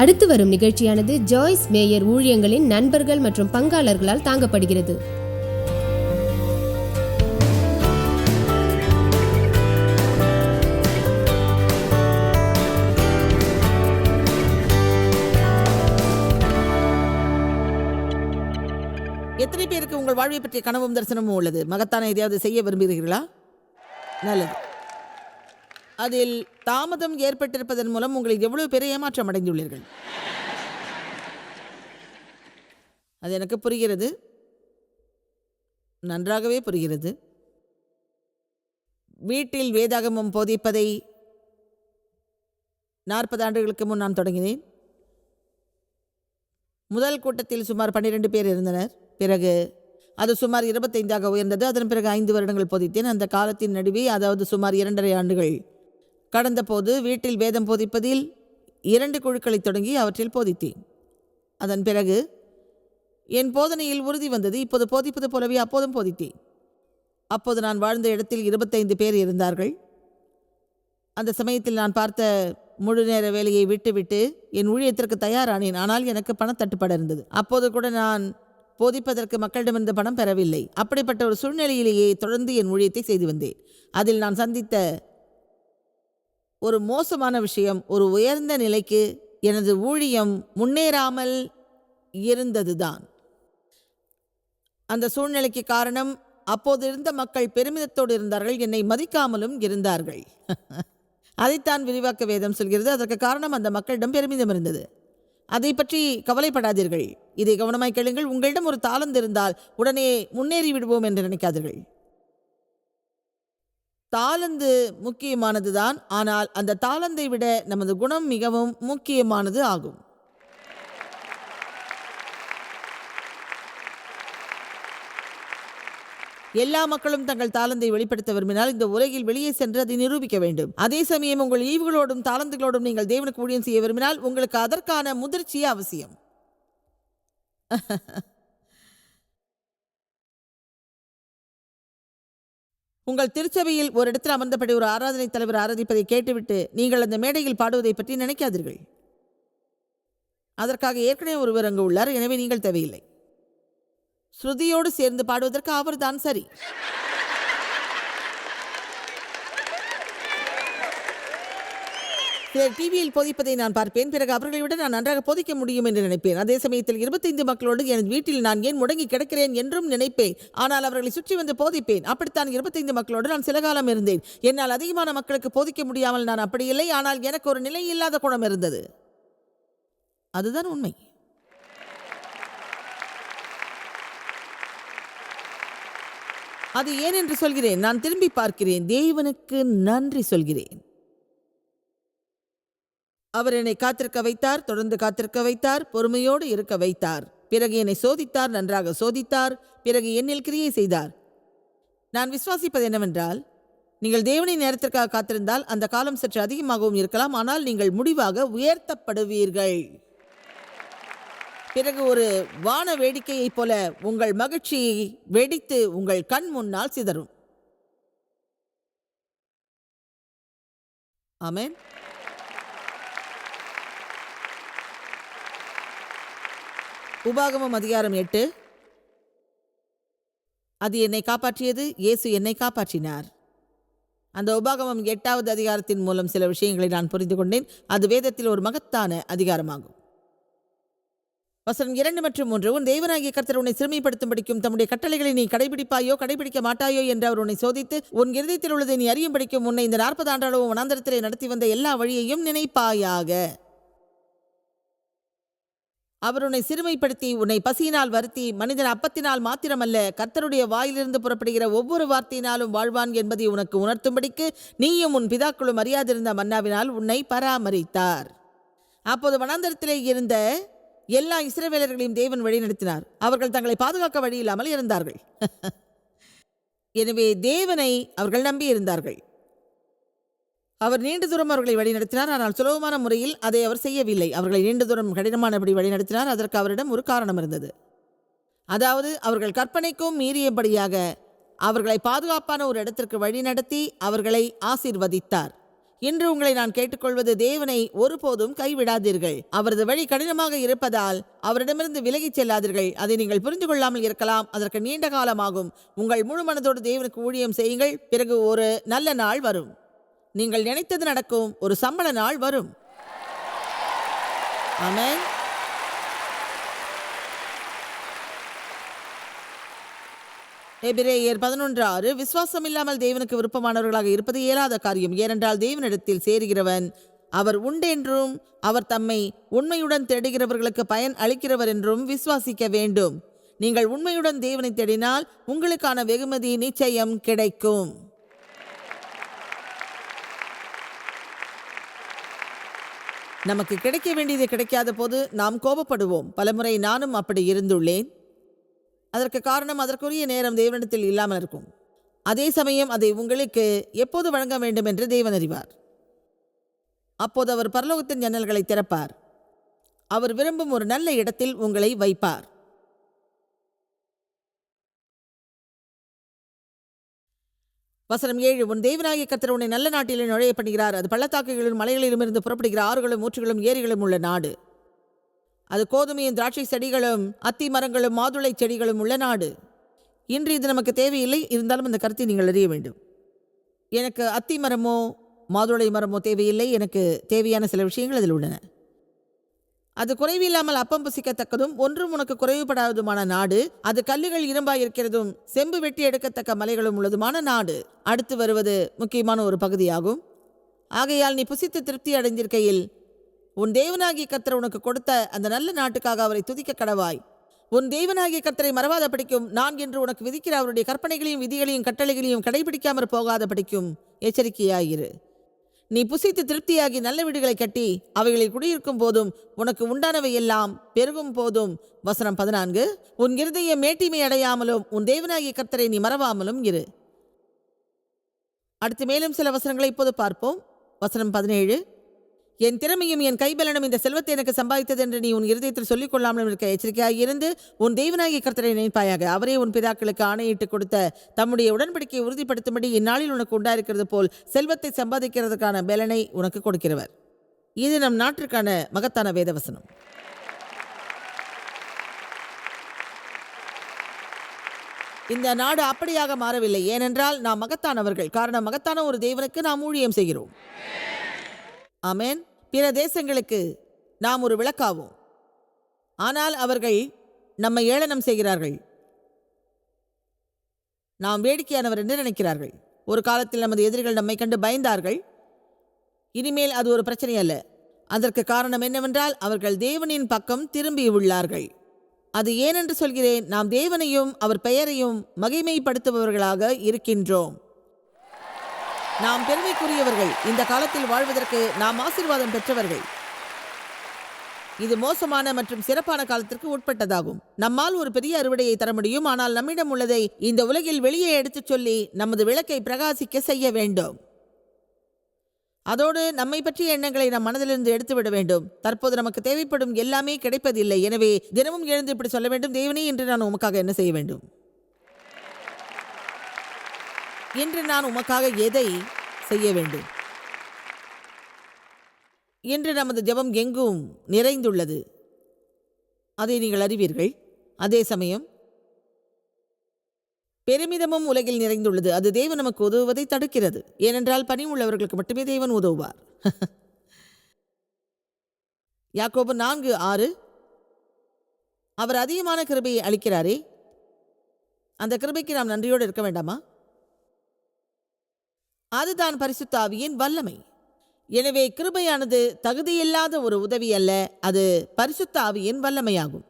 அடுத்து வரும் நிகழ்ச்சியானது ஜாய்ஸ் மேயர் ஊழியங்களின் நண்பர்கள் மற்றும் பங்காளர்களால் தாங்கப்படுகிறது. எத்தனை பேருக்கு உங்கள் வாழ்வை பற்றிய கனவும் தரிசனமும் உள்ளது? மகத்தான எதையாவது செய்ய விரும்புகிறீர்களா? நல்லது. அதில் தாமதம் ஏற்பட்டிருப்பதன் மூலம் உங்களை எவ்வளவு பெரிய ஏமாற்றம் அடைந்துள்ளீர்கள்? அது எனக்கு புரிகிறது. நன்றாகவே புரிகிறது. வீட்டில் வேதாகமம் போதிப்பதை நாற்பது ஆண்டுகளுக்கு முன் நான் தொடங்கினேன். முதல் கூட்டத்தில் சுமார் பன்னிரெண்டு பேர் இருந்தனர். பிறகு அது சுமார் இருபத்தைந்தாக உயர்ந்தது. அதன் பிறகு ஐந்து வருடங்கள் போதித்தேன். அந்த காலத்தின் நடுவே அதாவது சுமார் இரண்டரை ஆண்டுகள் கடந்த போது வீட்டில் வேதம் போதிப்பதில் இரண்டு குழுக்களை தொடங்கி அவற்றில் போதித்தேன். அதன் பிறகு என் போதனையில் உறுதி வந்தது இப்போது போதிப்பது போலவே அப்போதும் போதித்தேன். அப்போது நான் வாழ்ந்த இடத்தில் இருபத்தைந்து பேர் இருந்தார்கள். அந்த சமயத்தில் நான் பார்த்த முழு நேர வேலையை விட்டுவிட்டு என் ஊழியத்திற்கு தயாரானேன். ஆனால் எனக்கு பணத்தட்டுப்பாடு இருந்தது. அப்போது கூட நான் போதிப்பதற்கு மக்களிடமிருந்து பணம் பெறவில்லை. அப்படிப்பட்ட ஒரு சூழ்நிலையிலேயே தொடர்ந்து என் ஊழியத்தை செய்து வந்தேன். அதில் நான் சந்தித்த ஒரு மோசமான விஷயம் ஒரு உயர்ந்த நிலைக்கு எனது ஊழியம் முன்னேறாமல் இருந்ததுதான். அந்த சூழ்நிலைக்கு காரணம் அப்போது இருந்த மக்கள் பெருமிதத்தோடு இருந்தார்கள் என்னை மதிக்காமலும் இருந்தார்கள். அதைத்தான் விரிவாக்க வேதம் சொல்கிறது. அதற்கு காரணம் அந்த மக்களிடம் பெருமிதம் இருந்தது. அதை பற்றி கவலைப்படாதீர்கள். இதை கவனமாய் கேளுங்கள். உங்களிடம் ஒரு தாளந்து இருந்தால் உடனே முன்னேறி விடுவோம் என்று நினைக்காதீர்கள். தாளந்து முக்கியமானது தான் ஆனால் அந்த தாளந்தை விட நமது குணம் மிகவும் முக்கியமானது ஆகும். எல்லா மக்களும் தங்கள் தாளந்தை வெளிப்படுத்த விரும்பினால் இந்த உலகில் வெளியே சென்று அதை நிரூபிக்க வேண்டும். அதே சமயம் உங்கள் ஈவுகளோடும் தாளந்துகளோடும் நீங்கள் தேவனுக்கு ஊழியம் செய்ய விரும்பினால் உங்களுக்கு அதற்கான முதிர்ச்சி அவசியம். உங்கள் திருச்சபையில் ஒரு இடத்தில் அமர்ந்தபடி ஒரு ஆராதனை தலைவர் ஆராதிப்பதை கேட்டுவிட்டு நீங்கள் அந்த மேடையில் பாடுவதை பற்றி நினைக்காதீர்கள். அதற்காக ஏற்கனவே ஒருவர் அங்கு உள்ளார் எனவே நீங்கள் தேவையில்லை. ஸ்ருதியோடு சேர்ந்து பாடுவதற்கு அவர்தான் சரி. சிலர் டிவியில் போதிப்பதை நான் பார்ப்பேன். பிறகு அவர்களை விட நான் நன்றாக போதிக்க முடியும் என்று நினைப்பேன். அதே சமயத்தில் இருபத்தைந்து மக்களோடு எனது வீட்டில் நான் ஏன் முடங்கி கிடக்கிறேன் என்றும் நினைப்பேன். ஆனால் அவர்களை சுற்றி வந்து போதிப்பேன். அப்படித்தான் இருபத்தைந்து மக்களோடு நான் சில காலம் இருந்தேன். என்னால் அதிகமான மக்களுக்கு போதிக்க முடியாமல் நான் அப்படி இல்லை ஆனால் எனக்கு ஒரு நிலை இல்லாத குணம் இருந்தது. அதுதான் உண்மை. அது ஏன் என்று சொல்கிறேன். நான் திரும்பி பார்க்கிறேன். தேவனுக்கு நன்றி சொல்கிறேன். அவர் என்னை காத்திருக்க வைத்தார் தொடர்ந்து காத்திருக்க வைத்தார் பொறுமையோடு இருக்க வைத்தார். பிறகு என்னை சோதித்தார் நன்றாக சோதித்தார் பிறகு என்னில் கிரியை செய்தார். நான் விசுவாசிப்பது என்னவென்றால் நீங்கள் தேவனின் நேரத்திற்காக காத்திருந்தால் அந்த காலம் சற்று அதிகமாகவும் இருக்கலாம் ஆனால் நீங்கள் முடிவாக உயர்த்தப்படுவீர்கள். பிறகு ஒரு வான வேடிக்கையைப் போல உங்கள் மகிழ்ச்சியை வெடித்து உங்கள் கண் முன்னால் சிதறும். ஆமேன். உபாகமம் அதிகாரம் எட்டு. அது என்னை காப்பாற்றியது இயேசு என்னை காப்பாற்றினார். அந்த உபாகமம் எட்டாவது அதிகாரத்தின் மூலம் சில விஷயங்களை நான் புரிந்து கொண்டேன். அது வேதத்தில் ஒரு மகத்தான அதிகாரமாகும். வசனம் இரண்டு மற்றும் மூன்று உன் தேவனாகிய கர்த்தர் உன்னை சிறுமைப்படுத்தும்படிக்கும் தம்முடைய கட்டளைகளை நீ கடைபிடிப்பாயோ கடைபிடிக்க மாட்டாயோ என்று அவர் உன்னை சோதித்து உன் இருதயத்தில் உள்ளதை நீ அறியும்படிக்கும் உன்னை இந்த நாற்பது ஆண்டாளவும் வனாந்தரத்திலே நடத்தி வந்த எல்லா வழியையும் நினைப்பாயாக. அவர் உன்னை சிறுமைப்படுத்தி உன்னை பசியினால் வருத்தி மனிதன் அப்பத்தினால் மாத்திரமல்ல கர்த்தருடைய வாயிலிருந்து புறப்படுகிற ஒவ்வொரு வார்த்தையினாலும் வாழ்வான் என்பதை உனக்கு உணர்த்தும்படிக்கு நீயும் உன் பிதாக்களும் அறியாதிருந்த மன்னாவினால் உன்னை பராமரித்தார். அப்போது வனாந்தரத்திலே இருந்த எல்லா இஸ்ரவேலர்களையும் தேவன் வழிநடத்தினார். அவர்கள் தங்களை பாதுகாக்க வழியில்லாமல் இருந்தார்கள். எனவே தேவனை அவர்கள் நம்பி இருந்தார்கள் அவர் நீண்ட தூரம் அவர்களை வழிநடத்தினார். ஆனால் சுலபமான முறையில் அதை அவர் செய்யவில்லை. அவர்களை நீண்ட தூரம் கடினமானபடி வழிநடத்தினார். அதற்கு அவரிடம் ஒரு காரணம் இருந்தது. அதாவது அவர்கள் கற்பனைக்கும் மீறியபடியாக அவர்களை பாதுகாப்பான ஒரு இடத்திற்கு வழிநடத்தி அவர்களை ஆசீர்வதித்தார். இன்று உங்களை நான் கேட்டுக்கொள்வது தேவனை ஒருபோதும் கைவிடாதீர்கள். அவரது வழி கடினமாக இருப்பதால் அவரிடமிருந்து விலகிச் செல்லாதீர்கள். அதை நீங்கள் புரிந்து கொள்ளாமல் இருக்கலாம். அதற்கு நீண்ட காலமாகும். உங்கள் முழு மனதோடு தேவனுக்கு ஊழியம் செய்யுங்கள். பிறகு ஒரு நல்ல நாள் வரும். நீங்கள் நினைத்தது நடக்கும். ஒரு சம்பள நாள் வரும். ஆமென். எபிரேயர் பதினொன்று ஆறு விசுவாசம் இல்லாமல் தேவனுக்கு விருப்பமானவர்களாக இருப்பது இயலாத காரியம். ஏனென்றால் தேவனிடத்தில் சேருகிறவன் அவர் உண்டென்றும் அவர் தம்மை உண்மையுடன் தேடுகிறவர்களுக்கு பயன் அளிக்கிறவர் என்றும் விசுவாசிக்க வேண்டும். நீங்கள் உண்மையுடன் தேவனை தேடினால் உங்களுக்கான வெகுமதி நிச்சயம் கிடைக்கும். நமக்கு கிடைக்க வேண்டியது கிடைக்காத போது நாம் கோபப்படுவோம். பலமுறை நானும் அப்படி இருந்துள்ளேன். அதற்கு காரணம் அதற்குரிய நேரம் தேவனிடத்தில் இல்லாமல் இருக்கும். அதே சமயம் அதை உங்களுக்கு எப்போது வழங்க வேண்டும் என்று தேவன் அறிவார். அப்போது அவர் பரலோகத்தின் ஜன்னல்களை திறப்பார். அவர் விரும்பும் ஒரு நல்ல இடத்தில் உங்களை வைப்பார். வசனம் ஏழு உன் தேவனாகிய கர்த்தர் உன்னை நல்ல நாட்டிலே நுழைய பண்ணுகிறார் அது பள்ளத்தாக்குகளிலும் மலைகளிலும் இருந்து புறப்படுகிற ஆறுகளும் ஊற்றுகளும் ஏரிகளும் உள்ள நாடு. அது கோதுமையும் திராட்சை செடிகளும் அத்தி மரங்களும் மாதுளை செடிகளும் உள்ள நாடு. இன்று இது நமக்கு தேவையில்லை. இருந்தாலும் அந்த கருத்தை நீங்கள் அறிய வேண்டும். எனக்கு அத்தி மரமோ மாதுளை மரமோ தேவையில்லை. எனக்கு தேவையான சில விஷயங்கள் அதில் உள்ளன. அது குறைவில்லாமல் அப்பம் புசிக்கத்தக்கதும் ஒன்றும் உனக்கு குறைவுபடாததுமான நாடு அது கல்லுகள் இரும்பாய் இருக்கிறதும் செம்பு வெட்டி எடுக்கத்தக்க மலைகளும் உள்ளதுமான நாடு. அடுத்து வருவது முக்கியமான ஒரு பகுதியாகும். ஆகையால் நீ புசித்து திருப்தி அடைந்திருக்கையில் உன் தேவனாகிய கத்தர் உனக்கு கொடுத்த அந்த நல்ல நாட்டுக்காக அவரை துதிக்க கடவாய். உன் தேவனாகிய கத்தரை மறவாத படிக்கும் நான் என்று உனக்கு விதிக்கிற அவருடைய கற்பனைகளையும் விதிகளையும் கட்டளைகளையும் கடைபிடிக்காமற் போகாத படிக்கும் எச்சரிக்கையாயிரு. நீ புசித்து திருப்தியாகி நல்ல வீடுகளை கட்டி அவைகளில் குடியிருக்கும் போதும் உனக்கு உண்டானவை எல்லாம் பெருகும் போதும். வசனம் பதினான்கு. உன் இருதய மேட்டிமை அடையாமலும் உன் தேவனாகிய கர்த்தரை நீ மறவாமலும் இரு. அடுத்து மேலும் சில வசனங்களை இப்போது பார்ப்போம். வசனம் பதினேழு. என் திறமையும் என் கைபலனும் இந்த செல்வத்தை எனக்கு சம்பாதித்தது என்று நீ உன் இருதயத்தில் சொல்லிக் கொள்ளாமலும் இருக்க எச்சரிக்கையாக இருந்து உன் தெய்வநாயகி கர்த்தரை நினைப்பாயாக. அவரே உன் பிதாக்களுக்கு ஆணையிட்டு கொடுத்த தம்முடைய உடன்படிக்கையை உறுதிப்படுத்தும்படி இந்நாளில் உனக்கு உண்டாயிருக்கிறது போல் செல்வத்தை சம்பாதிக்கிறதுக்கான பலனை உனக்கு கொடுக்கிறவர். இது நம் நாட்டிற்கான மகத்தான வேதவசனம். இந்த நாடு அப்படியாக மாறவில்லை. ஏனென்றால் நாம் மகத்தானவர்கள். காரணம் மகத்தான ஒரு தேவனுக்கு நாம் ஊழியம் செய்கிறோம். ஆமேன். பிற தேசங்களுக்கு நாம் ஒரு விளக்காவோம். ஆனால் அவர்கள் நம்மை ஏளனம் செய்கிறார்கள். நாம் வேடிக்கையானவர் என்று நினைக்கிறார்கள். ஒரு காலத்தில் நமது எதிரிகள் நம்மை கண்டு பயந்தார்கள். இனிமேல் அது ஒரு பிரச்சனை அல்ல. அதற்கு காரணம் என்னவென்றால் அவர்கள் தேவனின் பக்கம் திரும்பியுள்ளார்கள் அது ஏனென்று சொல்கிறேன். நாம் தேவனையும் அவர் பெயரையும் மகிமைப்படுத்துபவர்களாக இருக்கின்றோம். நாம் பெருமைக்குரியவர்கள். இந்த காலத்தில் வாழ்வதற்கு நாம் ஆசீர்வாதம் பெற்றவர்கள். இது மோசமான மற்றும் சிறப்பான காலத்திற்கு உட்பட்டதாகும். நம்மால் ஒரு பெரிய அறுவடையை தர முடியும். ஆனால் நம்மிடம் உள்ளதை இந்த உலகில் வெளியே எடுத்துச் சொல்லி நமது விளக்கை பிரகாசிக்க செய்ய வேண்டும். அதோடு நம்மை பற்றிய எண்ணங்களை நம் மனதிலிருந்து எடுத்துவிட வேண்டும். தற்போது நமக்கு தேவைப்படும் எல்லாமே கிடைப்பதில்லை. எனவே தினமும் எழுந்து இப்படி சொல்ல வேண்டும். தேவனே இன்று நான் உமக்காக என்ன செய்ய வேண்டும்? இன்று நான் உமக்காக எதை செய்ய வேண்டும்? இன்று நமது ஜெபம் எங்கும் நிறைந்துள்ளது. அதை நீங்கள் அறிவீர்கள். அதே சமயம் பெருமிதமும் உலகில் நிறைந்துள்ளது. அது தேவன் நமக்கு உதவுவதை தடுக்கிறது. ஏனென்றால் பணி உள்ளவர்களுக்கு மட்டுமே தேவன் உதவுவார். யாக்கோபு நான்கு ஆறு. அவர் அதிகமான கிருபையை அளிக்கிறாரே. அந்த கிருபைக்கு நாம் நன்றியோடு இருக்க வேண்டாமா? அதுதான் பரிசுத்தாவியின் வல்லமை. எனவே கிருபையானது தகுதியில்லாத ஒரு உதவி அல்ல அது பரிசுத்த ஆவியின் வல்லமையாகும்.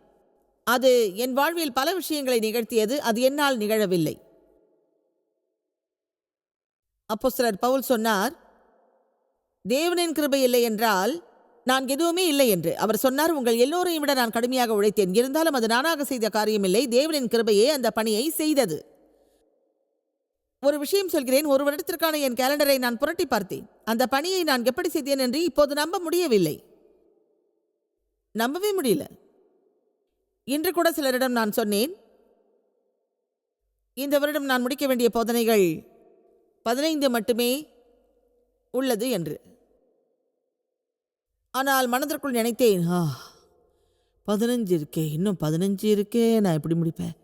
அது என் வாழ்வில் பல விஷயங்களை நிகழ்த்தியது அது என்னால் நிகழவில்லை. அப்போ சிலர் பவுல் சொன்னார் தேவனின் கிருபை இல்லை என்றால் நான் எதுவுமே இல்லை என்று. அவர் சொன்னார் உங்கள் எல்லோரையும் விட நான் கடுமையாக உழைத்தேன். இருந்தாலும் அது நானாக செய்த காரியமில்லை. தேவனின் கிருபையே அந்த பணியை செய்தது. ஒரு விஷயம் சொல்கிறேன். ஒரு வருடத்திற்கான என் கேலண்டரை நான் புரட்டி பார்த்தேன். அந்த பணியை நான் எப்படி செய்தேன் என்று இப்போது நம்ப முடியவில்லை. நம்பவே முடியல. இன்று கூட சிலரிடம் நான் சொன்னேன். இந்த வருடம் நான் முடிக்க வேண்டிய போதனைகள் பதினைந்து மட்டுமே உள்ளது என்று. ஆனால் மனதிற்குள் நினைத்தேன் ஆ பதினஞ்சு இருக்கே இன்னும் பதினஞ்சு இருக்கே நான் எப்படி முடிப்பேன்?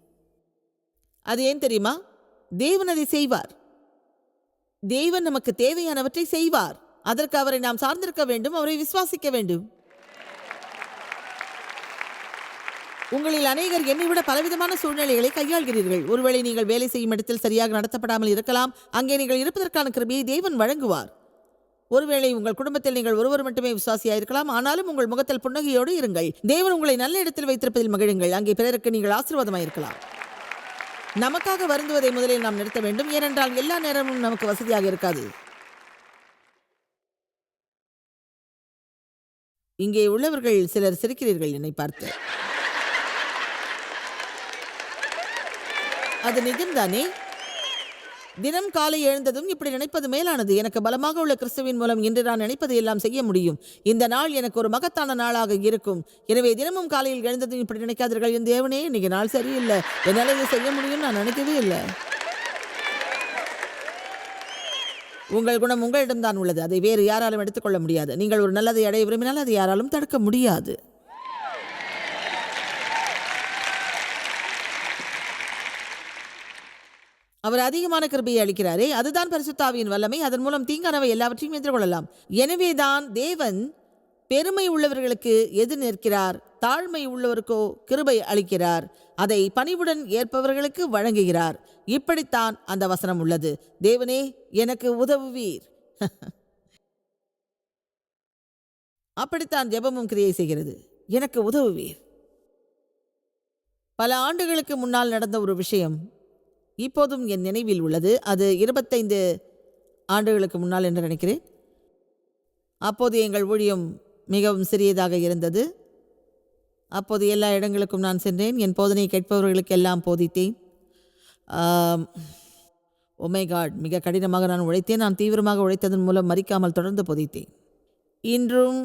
அது ஏன் தெரியுமா? தேவன் அதை செய்வார். தேவன் நமக்கு தேவையானவற்றை செய்வார். அதற்கு அவரை நாம் சார்ந்திருக்க வேண்டும் அவரை விசுவாசிக்க வேண்டும். உங்களில் அநேகர் என்னை விட பலவிதமான சூழ்நிலைகளை கையாள்கிறீர்கள். ஒருவேளை நீங்கள் வேலை செய்யும் இடத்தில் சரியாக நடத்தப்படாமல் இருக்கலாம். அங்கே நீங்கள் இருப்பதற்கான கிருபியை தேவன் வழங்குவார். ஒருவேளை உங்கள் குடும்பத்தில் நீங்கள் ஒருவர் மட்டுமே விசுவாசியாக இருக்கலாம். ஆனாலும் உங்கள் முகத்தில் புன்னகையோடு இருங்கள். தேவன் உங்களை நல்ல இடத்தில் வைத்திருப்பதில் மகிழுங்கள். அங்கே பிறருக்கு நீங்கள் ஆசீர்வாதமாக இருக்கலாம் நமக்காக வருந்துவதை முதலில் நாம் நிறுத்த வேண்டும். ஏனென்றால் எல்லா நேரமும் நமக்கு வசதியாக இருக்காது. இங்கே உள்ளவர்கள் சிலர் சிரிக்கிறீர்கள் என்னை பார்த்து. அது நிஜம்தானே? தினம் காலை எழுந்ததும் இப்படி நினைப்பது மேலானது. எனக்கு பலமாக உள்ள கிறிஸ்துவின் மூலம் இன்று நான் நினைப்பதை எல்லாம் செய்ய முடியும். இந்த நாள் எனக்கு ஒரு மகத்தான நாளாக இருக்கும். எனவே தினமும் காலையில் எழுந்ததும் இப்படி நினைக்காதீர்கள். என் தேவனே இன்னைக்கு நாள் சரியில்லை. என்னால் இதை செய்ய முடியும் நான் நினைக்கவே இல்லை. உங்கள் குணம் உங்களிடம்தான் உள்ளது. அதை வேறு யாராலும் எடுத்துக்கொள்ள முடியாது. நீங்கள் ஒரு நல்லதை அடைய விரும்பினால் அதை யாராலும் தடுக்க முடியாது. அவர் அதிகமான கிருபையை அளிக்கிறாரே அதுதான் பரிசுத்தாவியின் வல்லமை. அதன் மூலம் தீங்கானவை எல்லாவற்றையும் எதிர்கொள்ளலாம் எனவேதான் தேவன் பெருமை உள்ளவர்களுக்கு எதிர் நிற்கிறார்? தாழ்மை உள்ளவருக்கோ கிருபை அளிக்கிறார். அதை பணிவுடன் ஏற்பவர்களுக்கு வழங்குகிறார். இப்படித்தான் அந்த வசனம் உள்ளது. தேவனே எனக்கு உதவுவீர். அப்படித்தான் ஜெபமும் கிரியை செய்கிறது. எனக்கு உதவுவீர். பல ஆண்டுகளுக்கு முன்னால் நடந்த ஒரு விஷயம். இப்போதும் என் நினைவில் உள்ளது. அது இருபத்தைந்து ஆண்டுகளுக்கு முன்னால் என்று நினைக்கிறேன். அப்போது எங்கள் ஊழியம் மிகவும் சிறியதாக இருந்தது. அப்போது எல்லா இடங்களுக்கும் நான் சென்றேன். என் போதனை கேட்பவர்களுக்கு எல்லாம் போதித்தேன். ஒமேகாட் oh மிக கடினமாக நான் உழைத்தேன். நான் தீவிரமாக உழைத்ததன் மூலம் மறிக்காமல் தொடர்ந்து போதித்தேன். இன்றும்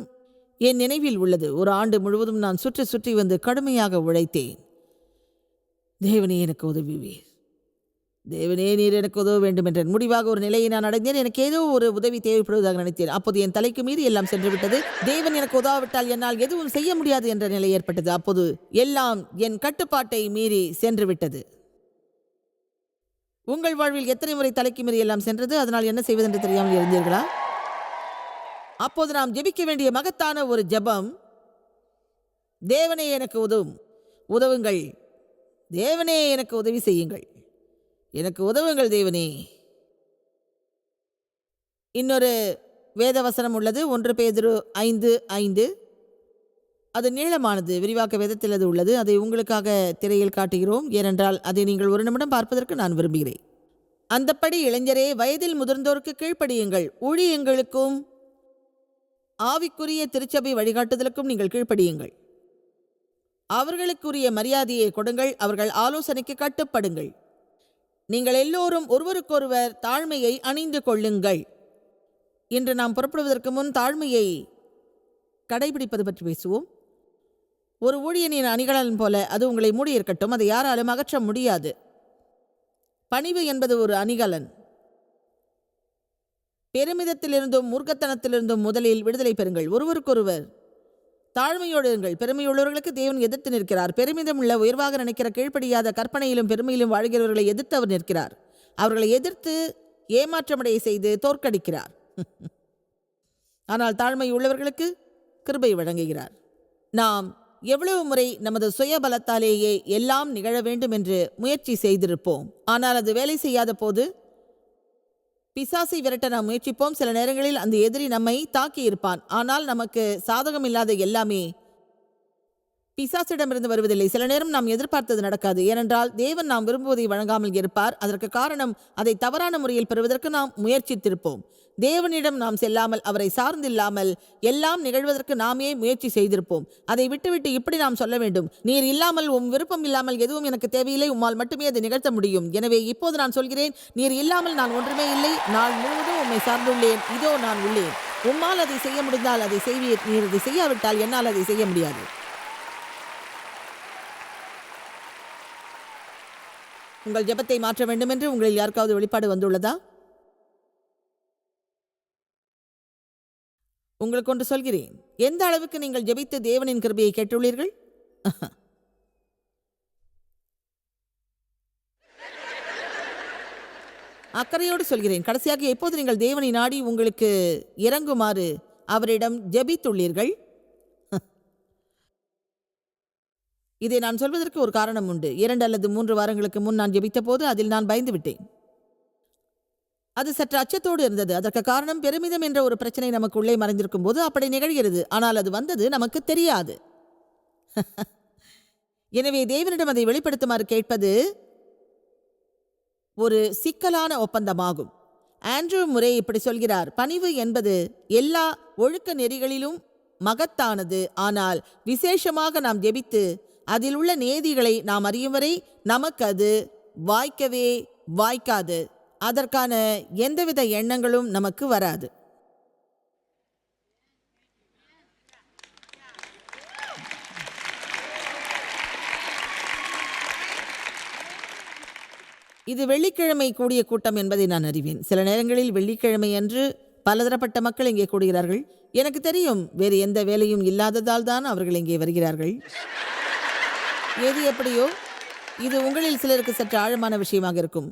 என் நினைவில் உள்ளது. ஒரு ஆண்டு முழுவதும் நான் சுற்றி சுற்றி வந்து கடுமையாக உழைத்தேன். தேவனே எனக்கு உதவுவீர். தேவனே நீர் எனக்கு உதவ வேண்டும் என்றேன் முடிவாக ஒரு நிலையை நான் அடைந்தேன். எனக்கு ஏதோ ஒரு உதவி தேவைப்படுவதாக நினைத்தேன். அப்போது என் தலைக்கு மீறி எல்லாம் சென்று விட்டது தேவன் எனக்கு உதவாவிட்டால் என்னால் எதுவும் செய்ய முடியாது என்ற நிலை ஏற்பட்டது. அப்போது எல்லாம் என் கட்டுப்பாட்டை மீறி சென்று விட்டது உங்கள் வாழ்வில் எத்தனை முறை தலைக்கு மீறி எல்லாம் சென்றது? அதனால் என்ன செய்வதென்று தெரியாமல் இருந்தீர்களா? அப்போது நாம் ஜெபிக்க வேண்டிய மகத்தான ஒரு ஜெபம் தேவனே எனக்கு உதவும் உதவுங்கள். தேவனே எனக்கு உதவி செய்யுங்கள். எனக்கு உதவுங்கள் தேவனே. இன்னொரு வேதவசனம் உள்ளது ஒன்று பேதிரு ஐந்து ஐந்து. அது நீளமானது விரிவாக்க வேதத்தில் அது உள்ளது. அதை உங்களுக்காக திரையில் காட்டுகிறோம். ஏனென்றால் அதை நீங்கள் ஒரு நிமிடம் பார்ப்பதற்கு நான் விரும்புகிறேன். அந்தப்படி இளைஞரே வயதில் முதிர்ந்தோருக்கு கீழ்ப்படியுங்கள். ஊழியங்களுக்கும் ஆவிக்குரிய திருச்சபை வழிகாட்டுதலுக்கும் நீங்கள் கீழ்ப்படியுங்கள். அவர்களுக்குரிய மரியாதையை கொடுங்கள். அவர்கள் ஆலோசனைக்கு கட்டுப்படுங்கள். நீங்கள் எல்லோரும் ஒருவருக்கொருவர் தாழ்மையை அணிந்து கொள்ளுங்கள். இன்று நாம் புறப்படுவதற்கு முன் தாழ்மையை கடைபிடிப்பது பற்றி பேசுவோம். ஒரு ஊழியனின் அணிகலன் போல அது உங்களை மூடியிருக்கட்டும் அதை யாராலும் அகற்ற முடியாது. பணிவு என்பது ஒரு அணிகலன். பெருமிதத்திலிருந்தும் மூர்க்கத்தனத்திலிருந்தும் முதலில் விடுதலை பெறுங்கள். ஒருவருக்கொருவர் தாழ்மையோடு இருங்கள். பெருமையுள்ளவர்களுக்கு தேவன் எதிர்த்து நிற்கிறார். பெருமிதம் உள்ள உயர்வாக நினைக்கிற கீழ்ப்படியாத கற்பனையிலும் பெருமையிலும் வாழ்கிறவர்களை எதிர்த்து அவர் நிற்கிறார். அவர்களை எதிர்த்து ஏமாற்றமடைய செய்து தோற்கடிக்கிறார். ஆனால் தாழ்மை உள்ளவர்களுக்கு கிருபை வழங்குகிறார். நாம் எவ்வளவு முறை நமது சுயபலத்தாலேயே எல்லாம் நிகழ வேண்டும் என்று முயற்சி செய்திருப்போம். ஆனால் அது வேலை செய்யாத போது பிசாசை விரட்ட நாம் முயற்சிப்போம். சில நேரங்களில் அந்த எதிரி நம்மை தாக்கியிருப்பான். ஆனால் நமக்கு சாதகம் இல்லாத எல்லாமே பிசாசிடமிருந்து வருவதில்லை. சில நேரம் நாம் எதிர்பார்த்தது நடக்காது. ஏனென்றால் தேவன் நாம் விரும்புவதை வழங்காமல் இருப்பார். அதற்கு காரணம் அதை தவறான முறையில் பெறுவதற்கு நாம் முயற்சித்திருப்போம். தேவனிடம் நாம் செல்லாமல் அவரை சார்ந்தில்லாமல் எல்லாம் நிகழ்வதற்கு நாமே முயற்சி செய்திருப்போம். அதை விட்டுவிட்டு இப்படி நாம் சொல்ல வேண்டும். நீர் இல்லாமல் உம் விருப்பம் இல்லாமல் எதுவும் எனக்கு தேவையில்லை. உம்மால் மட்டுமே அதை நிகழ்த்த முடியும். எனவே இப்போது நான் சொல்கிறேன் நீர் இல்லாமல் நான் ஒன்றுமே இல்லை. நான் முழுவதும் உம்மை சார்ந்துள்ளேன். இதோ நான் உள்ளேன். உம்மால் அதை செய்ய முடிந்தால் அதை செய்வீர். நீர் அதை செய்யாவிட்டால் என்னால் அதை செய்ய முடியாது. உங்கள் ஜெபத்தை மாற்ற வேண்டும் என்று உங்களில் யாருக்காவது வெளிப்பாடு வந்துள்ளதா? உங்களுக்கு ஒன்று சொல்கிறேன். எந்த அளவுக்கு நீங்கள் ஜெபித்து தேவனின் கிருபையை கேட்டுள்ளீர்கள்? அக்கறையோடு சொல்கிறேன். கடைசியாக எப்போது நீங்கள் தேவனை நாடி உங்களுக்கு இறங்குமாறு அவரிடம் ஜெபித்துள்ளீர்கள்? இதை நான் சொல்வதற்கு ஒரு காரணம் உண்டு. இரண்டு அல்லது மூன்று வாரங்களுக்கு முன் நான் ஜெபித்த போது அதில் நான் பயந்து விட்டேன். அது சற்று அச்சத்தோடு இருந்தது. அதற்கு காரணம் பெருமிதம் என்ற ஒரு பிரச்சனை நமக்கு உள்ளே மறைந்திருக்கும் போது அப்படி நிகழ்கிறது. ஆனால் அது வந்தது நமக்கு தெரியாது. எனவே தேவனிடம் அதை வெளிப்படுத்துமாறு கேட்பது ஒரு சிக்கலான ஒப்பந்தமாகும். ஆண்ட்ரூ முறை இப்படி சொல்கிறார். பணிவு என்பது எல்லா ஒழுக்க நெறிகளிலும் மகத்தானது. ஆனால் விசேஷமாக நாம் ஜெபித்து அதில் உள்ள நேதிகளை நாம் அறியும் வரை நமக்கு அது வாய்க்கவே வாய்க்காது. அதற்கான எந்தவித எண்ணங்களும் நமக்கு வராது. இது வெள்ளிக்கிழமை கூடிய கூட்டம் என்பதை நான் அறிவேன். சில நேரங்களில் வெள்ளிக்கிழமை அன்று பலதரப்பட்ட மக்கள் இங்கே கூடுகிறார்கள். எனக்கு தெரியும் வேறு எந்த வேலையும் இல்லாததால் தான் அவர்கள் இங்கே வருகிறார்கள். எது எப்படியோ இது உங்களில் சிலருக்கு சற்று ஆழமான விஷயமாக இருக்கும்.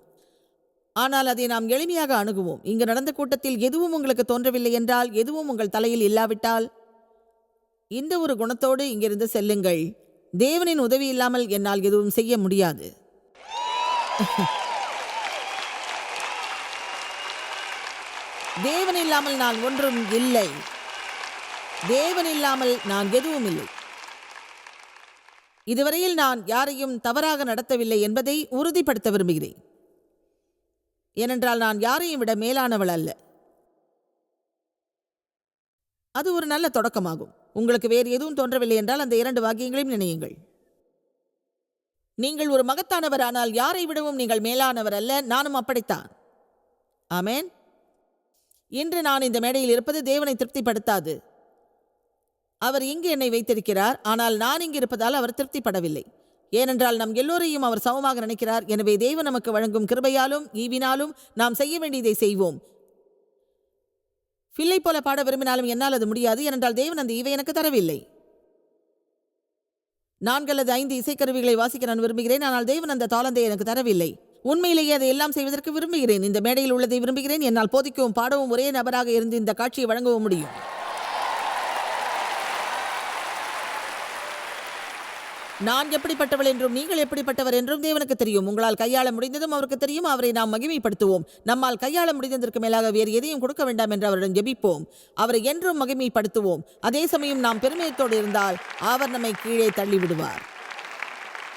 ஆனால் அதை நாம் எளிமையாக அணுகுவோம். இங்கு நடந்த கூட்டத்தில் எதுவும் உங்களுக்கு தோன்றவில்லை என்றால் எதுவும் உங்கள் தலையில் இல்லாவிட்டால் இந்த ஒரு குணத்தோடு இங்கிருந்து செல்லுங்கள். தேவனின் உதவி இல்லாமல் என்னால் எதுவும் செய்ய முடியாது. தேவன் இல்லாமல் நான் ஒன்றும் இல்லை. தேவன் இல்லாமல் நான் எதுவும் இல்லை. இதுவரையில் நான் யாரையும் தவறாக நடத்தவில்லை என்பதை உறுதிப்படுத்த விரும்புகிறேன். ஏனென்றால் நான் யாரையும் விட மேலானவள் அல்ல. அது ஒரு நல்ல தொடக்கமாகும். உங்களுக்கு வேறு எதுவும் தோன்றவில்லை என்றால் அந்த இரண்டு வாக்கியங்களையும் நினையுங்கள். நீங்கள் ஒரு மகத்தானவர் ஆனால் யாரை விடவும் நீங்கள் மேலானவர் அல்ல நானும் அப்படித்தான். ஆமேன். இன்று நான் இந்த மேடையில் இருப்பது தேவனை திருப்திப்படுத்தாது. அவர் இங்கு என்னை வைத்திருக்கிறார்? ஆனால் நான் இங்கு இருப்பதால் அவர் திருப்திப்படவில்லை. ஏனென்றால் நம் எல்லோரையும் அவர் சமமாக நினைக்கிறார். எனவே தேவன் நமக்கு வழங்கும் கிருபையாலும் ஈவினாலும் நாம் செய்ய வேண்டியதை செய்வோம். பிள்ளை போல பாட விரும்பினாலும் என்னால் அது முடியாது. ஏனென்றால் தேவன் அந்த ஈவை எனக்கு தரவில்லை. நான்கு அல்லது ஐந்து இசைக்கருவிகளை வாசிக்க நான் விரும்புகிறேன். ஆனால் தேவன் அந்த தாளந்தை எனக்கு தரவில்லை. உண்மையிலேயே அதை எல்லாம் செய்வதற்கு விரும்புகிறேன். இந்த மேடையில் உள்ளதை விரும்புகிறேன். என்னால் போதிக்கவும் பாடவும் ஒரே நபராக இருந்து இந்த காட்சியை வழங்கவும் முடியும். நான் எப்படிப்பட்டவள் என்றும் நீங்கள் எப்படிப்பட்டவர் என்றும் தேவனுக்கு தெரியும். உங்களால் கையாள முடிந்ததும் அவருக்கு தெரியும். அவரை நாம் மகிமைப்படுத்துவோம். நம்மால் கையாள முடிந்ததற்கு மேலாக வேறு எதையும் கொடுக்க வேண்டாம் என்று அவரிடம் ஜெபிப்போம். அவரை என்றும் மகிமைப்படுத்துவோம். அதே சமயம் நாம் பெருமையத்தோடு இருந்தால் அவர் நம்மை கீழே தள்ளிவிடுவார்.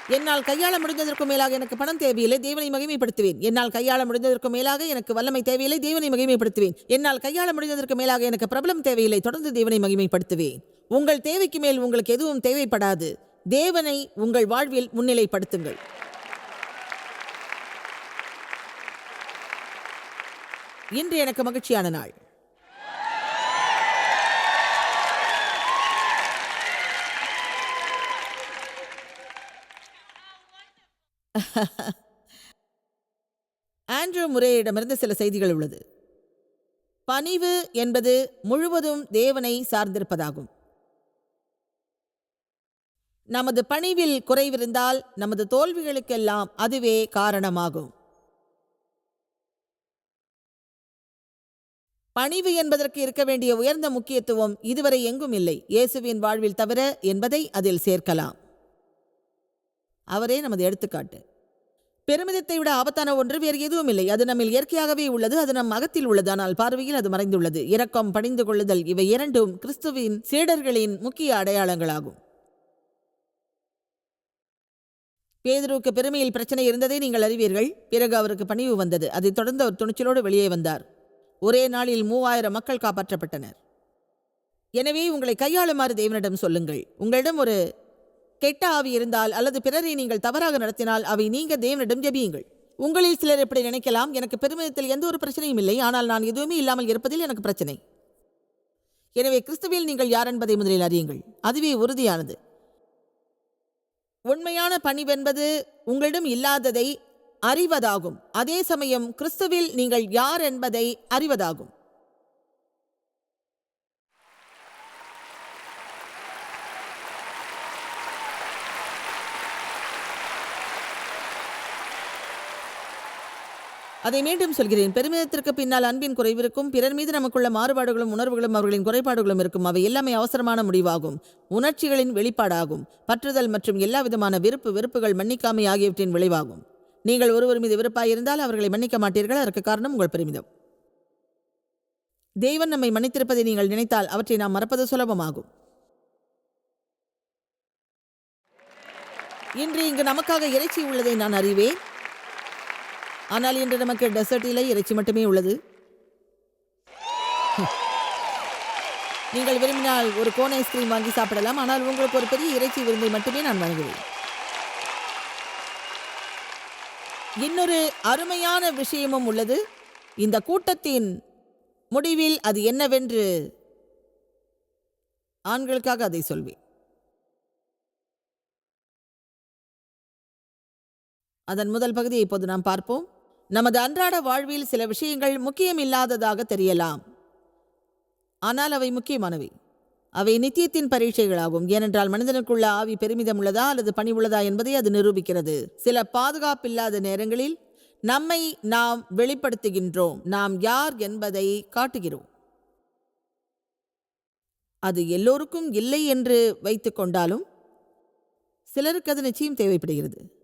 என்னால் கையாள முடிந்ததற்கு மேலாக எனக்கு பணம் தேவையில்லை தேவனை மகிமைப்படுத்துவேன். என்னால் கையாள முடிந்ததற்கு மேலாக எனக்கு வல்லமை தேவையில்லை தேவனை மகிமைப்படுத்துவேன். என்னால் கையாள முடிந்ததற்கு மேலாக எனக்கு பிரபலம் தேவையில்லை தொடர்ந்து தேவனை மகிமைப்படுத்துவேன். உங்கள் தேவைக்கு மேல் உங்களுக்கு எதுவும் தேவைப்படாது. தேவனை உங்கள் வாழ்வில் முன்னிலைப்படுத்துங்கள். இன்று எனக்கு மகிழ்ச்சியான நாள். ஆண்ட்ரூ முரேயிடமிருந்து சில செய்திகள் உள்ளது. பணிவு என்பது முழுவதும் தேவனை சார்ந்திருப்பதாகும். நமது பணிவில் குறைவிருந்தால் நமது தோல்விகளுக்கெல்லாம் அதுவே காரணமாகும். பணிவு என்பதற்கு இருக்க வேண்டிய உயர்ந்த முக்கியத்துவம் இதுவரை எங்கும் இல்லை. இயேசுவின் வாழ்வில் தவிர என்பதை அதில் சேர்க்கலாம். அவரே நமது எடுத்துக்காட்டு. பெருமிதத்தை விட ஆபத்தான ஒன்று வேறு எதுவும் இல்லை. அது நம்மில் இயற்கையாகவே உள்ளது அது நம் அகத்தில் உள்ளது ஆனால் பார்வையில் அது மறைந்துள்ளது. இரக்கம் பணிந்து கொள்ளுதல் இவை இரண்டும் கிறிஸ்துவின் சீடர்களின் முக்கிய அடையாளங்களாகும். பேதுருவுக்கு பெருமையில் பிரச்சனை இருந்ததை நீங்கள் அறிவீர்கள். பிறகு அவருக்கு பணிவு வந்தது. அதைத் தொடர்ந்து அவர் துணிச்சலோடு வெளியே வந்தார். ஒரே நாளில் மூவாயிரம் மக்கள் காப்பாற்றப்பட்டனர். எனவே உங்களை கையாளுமாறு தேவனிடம் சொல்லுங்கள். உங்களிடம் ஒரு கெட்ட ஆவி இருந்தால் அல்லது பிறரை நீங்கள் தவறாக நடத்தினால் அவை நீங்க தேவனிடம் ஜெபியுங்கள். உங்களில் சிலர் இப்படி நினைக்கலாம். எனக்கு பெருமிதத்தில் எந்த ஒரு பிரச்சனையும் இல்லை. ஆனால் நான் எதுவுமே இல்லாமல் இருப்பதில் எனக்கு பிரச்சனை. எனவே கிறிஸ்துவில் நீங்கள் யார் என்பதை முதலில் அறியுங்கள். அதுவே உறுதியானது. உண்மையான பணிவென்பது உங்களிடம் இல்லாததை அறிவதாகும். அதே சமயம் கிறிஸ்துவில் நீங்கள் யார் என்பதை அறிவதாகும். அதை மீண்டும் சொல்கிறேன். பெருமிதத்திற்கு பின்னால் அன்பின் குறைவிருக்கும் பிறர் மீது நமக்குள்ள மாறுபாடுகளும் உணர்வுகளும் அவர்களின் குறைபாடுகளும் இருக்கும். அவை எல்லாமே அவசரமான முடிவாகும். உணர்ச்சிகளின் வெளிப்பாடாகும். பற்றுதல் மற்றும் எல்லா விதமான விருப்பு வெறுப்புகள் மன்னிக்காமை ஆகியவற்றின் விளைவாகும். நீங்கள் ஒருவர் மீது விருப்பாயிருந்தால் அவர்களை மன்னிக்க மாட்டீர்கள்? அதற்கு காரணம் உங்கள் பெருமிதம். தேவன் நம்மை மன்னித்திருப்பதை நீங்கள் நினைத்தால் அவற்றை நாம் மறப்பது சுலபமாகும். இன்று இங்கு நமக்காக இறைச்சி உள்ளதை நான் அறிவேன். ஆனால் இன்று நமக்கு டெசர்ட்டில் இறைச்சி மட்டுமே உள்ளது. நீங்கள் விரும்பினால் ஒரு கோன் ஐஸ்கிரீம் வாங்கி சாப்பிடலாம். ஆனால் உங்களுக்கு ஒரு பெரிய இறைச்சி விருந்தை மட்டுமே நான் வழங்குவேன். இன்னொரு அருமையான விஷயமும் உள்ளது. இந்த கூட்டத்தின் முடிவில் அது என்னவென்று ஆண்களுக்காக அதை சொல்வேன். அதன் முதல் பகுதியை இப்போது நாம் பார்ப்போம். நமது அன்றாட வாழ்வில் சில விஷயங்கள் முக்கியமில்லாததாக தெரியலாம். ஆனால் அவை முக்கியமானவை. அவை நித்தியத்தின் பரீட்சைகளாகும். ஏனென்றால் மனிதனுக்குள்ள ஆவி பெருமிதம் உள்ளதா அல்லது பணி உள்ளதா என்பதை அது நிரூபிக்கிறது. சில பாதுகாப்பில்லாத நேரங்களில் நம்மை நாம் வெளிப்படுத்துகின்றோம். நாம் யார் என்பதை காட்டுகிறோம். அது எல்லோருக்கும் இல்லை என்று வைத்துக்கொண்டாலும் சிலருக்கு அது நிச்சயம் தேவைப்படுகிறது.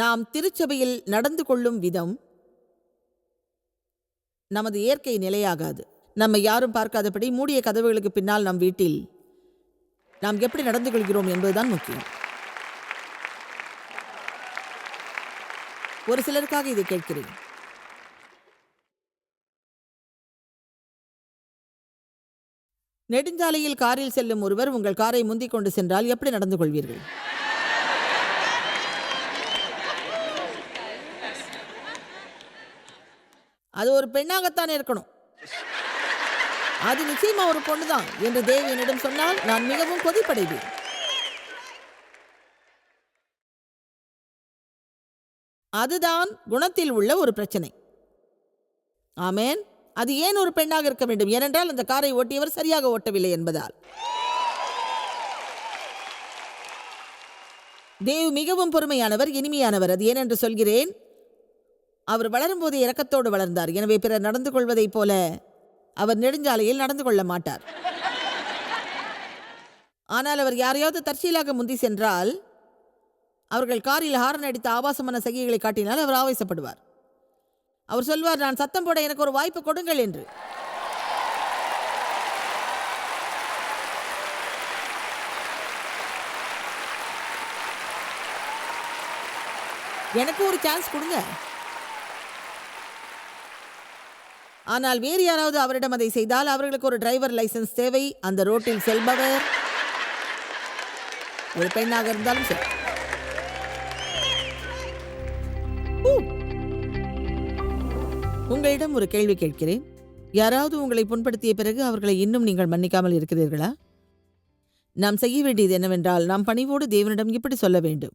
நாம் திருச்சபையில் நடந்து கொள்ளும் விதம் நமது இயற்கை நிலையாகாது. நம்ம யாரும் பார்க்காதபடி மூடிய கதவுகளுக்கு பின்னால் நம் வீட்டில் நாம் எப்படி நடந்து கொள்கிறோம் என்பதுதான் முக்கியம். ஒரு சிலருக்காக இதை கேட்கிறேன். நெடுஞ்சாலையில் காரில் செல்லும் ஒருவர் உங்கள் காரை முந்திக் கொண்டு சென்றால் எப்படி நடந்து கொள்வீர்கள்? அது ஒரு பெண்ணாகத்தானே இருக்கணும். அது நிச்சயமா ஒரு பொண்ணுதான் என்று தேவி என்னிடம் சொன்னால் நான் மிகவும் கொதிப்படைவேன். அதுதான் குணத்தில் உள்ள ஒரு பிரச்சனை. ஆமேன். அது ஏன் ஒரு பெண்ணாக இருக்க வேண்டும்? ஏனென்றால் அந்த காரை ஓட்டியவர் சரியாக ஓட்டவில்லை என்பதால். தேவ் மிகவும் பொறுமையானவர் இனிமையானவர் அது ஏனென்று சொல்கிறேன். அவர் வளரும்போது இரக்கத்தோடு வளர்ந்தார். எனவே பிறர் நடந்து கொள்வதைப் போல அவர் நெடுஞ்சாலையில் நடந்து கொள்ள மாட்டார். ஆனால் அவர் யாரையாவது தற்செயலாக முந்தி சென்றால் அவர்கள் காரில் ஹாரன் அடித்த ஆபாசமான சகிகளை காட்டினால் அவர் ஆவேசப்படுவார். அவர் சொல்வார் நான் சத்தம் போட எனக்கு ஒரு வாய்ப்பு கொடுங்கள் என்று. எனக்கு ஒரு சான்ஸ் கொடுங்க. ஆனால் வேறு யாராவது அவரிடம் அதை செய்தால் அவர்களுக்கு ஒரு டிரைவர் லைசென்ஸ் தேவை. அந்த ரோட்டில் செல்பவர். ஒரு பெண்ணாக இருந்தாலும் சரி. உங்களிடம் ஒரு கேள்வி கேட்கிறேன். யாராவது உங்களை புண்படுத்திய பிறகு அவர்களை இன்னும் நீங்கள் மன்னிக்காமல் இருக்கிறீர்களா? நாம் செய்ய வேண்டியது என்னவென்றால் நாம் பணிவோடு தேவனிடம் இப்படி சொல்ல வேண்டும்.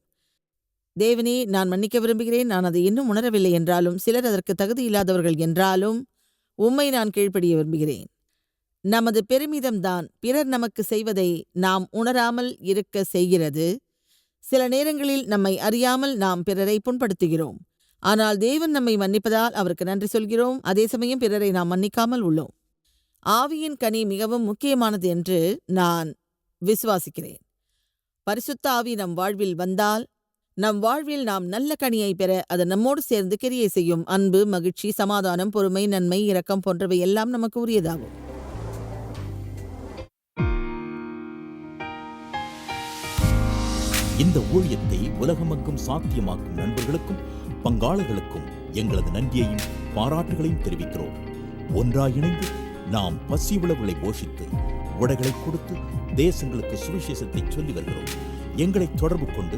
தேவனே நான் மன்னிக்க விரும்புகிறேன். நான் அதை இன்னும் உணரவில்லை என்றாலும் சிலர் அதற்கு தகுதி இல்லாதவர்கள் என்றாலும் உம்மை நான் கீழ்ப்படிய விரும்புகிறேன். நமது பெருமிதம்தான் பிறர் நமக்கு செய்வதை நாம் உணராமல் இருக்க செய்கிறது. சில நேரங்களில் நம்மை அறியாமல் நாம் பிறரை புண்படுத்துகிறோம். ஆனால் தேவன் நம்மை மன்னிப்பதால் அவருக்கு நன்றி சொல்கிறோம். அதே சமயம் பிறரை நாம் மன்னிக்காமல் உள்ளோம். ஆவியின் கனி மிகவும் முக்கியமானது என்று நான் விசுவாசிக்கிறேன். பரிசுத்த ஆவி நம் வாழ்வில் வந்தால் நம் வாழ்வில் நாம் நல்ல கனியை பெற அது நம்மோடு சேர்ந்து கிரியை செய்யும் அன்பு மகிழ்ச்சி சமாதானம் பொறுமை நன்மை இரக்கம் போன்றவை எல்லாம் நமக்கு உரியதாகும். இந்த ஊழியத்தை உலகமெங்கும் சாத்தியமாக்கும் நண்பர்களுக்கும் பங்காளர்களுக்கும் எங்களது நன்றியையும் பாராட்டுகளையும் தெரிவிக்கிறோம். ஒன்றாக இணைந்து நாம் பசி உழவுகளை போஷித்து உடைகளை கொடுத்து தேசங்களுக்கு சுவிசேஷத்தை சொல்லி வருகிறோம். எங்களை தொடர்பு கொண்டு